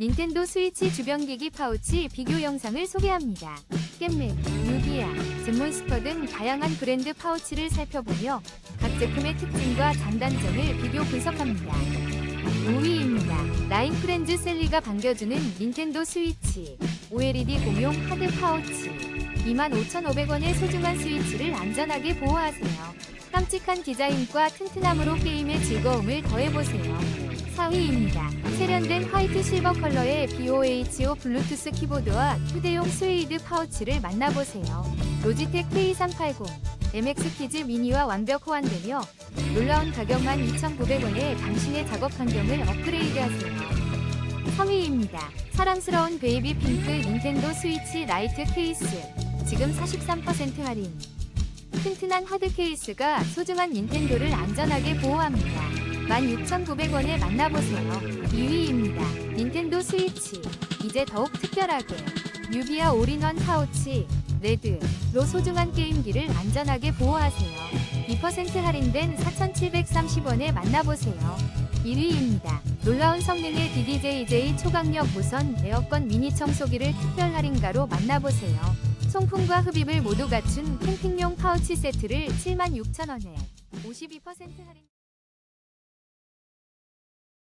닌텐도 스위치 주변기기 파우치 비교 영상을 소개합니다. 깻맥, 유기야, 젠몬스터 등 다양한 브랜드 파우치를 살펴보며 각 제품의 특징과 장단점을 비교 분석합니다. 5위입니다. 라인 프렌즈 셀리가 반겨주는 닌텐도 스위치 OLED 공용 하드 파우치 25,500원의 소중한 스위치를 안전하게 보호하세요. 깜찍한 디자인과 튼튼함으로 게임의 즐거움을 더해보세요. 4위입니다. 세련된 화이트 실버 컬러의 BOHO 블루투스 키보드와 휴대용 스웨이드 파우치를 만나보세요. 로지텍 K380 MX 키즈 미니와 완벽 호환되며 놀라운 가격만 2,900원에 당신의 작업 환경을 업그레이드하세요. 3위입니다. 사랑스러운 베이비 핑크 닌텐도 스위치 라이트 케이스 지금 43% 할인 튼튼한 하드 케이스가 소중한 닌텐도를 안전하게 보호합니다. 16,900원에 만나보세요. 2위입니다. 닌텐도 스위치. 이제 더욱 특별하게. 유비아 올인원 파우치. 레드로 소중한 게임기를 안전하게 보호하세요. 2% 할인된 4,730원에 만나보세요. 1위입니다. 놀라운 성능의 DDJJ 초강력 무선 에어컨 미니 청소기를 특별 할인가로 만나보세요. 송풍과 흡입을 모두 갖춘 캠핑용 파우치 세트를 76,000원에 52% 할인